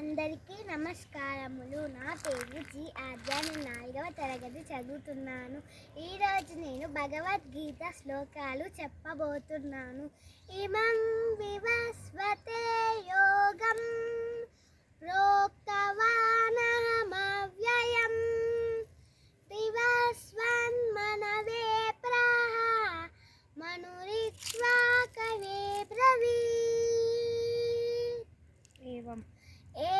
అందరికీ నమస్కారములు. నా పేరు జి ఆద్య నేను నాలుగవ తరగతి చదువుతున్నాను. ఈరోజు నేను భగవద్గీత శ్లోకాలు చెప్పబోతున్నాను. ఇమం వివస్వతే యోగం ప్రోక్తవానమవ్యయం. వివస్వన్ మనవే ప్రాహ మనురిచ్వా కవే బ్రవీ. ఏవం Eh.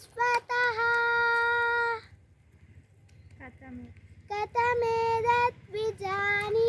स्वतः कथमेतद्विजानी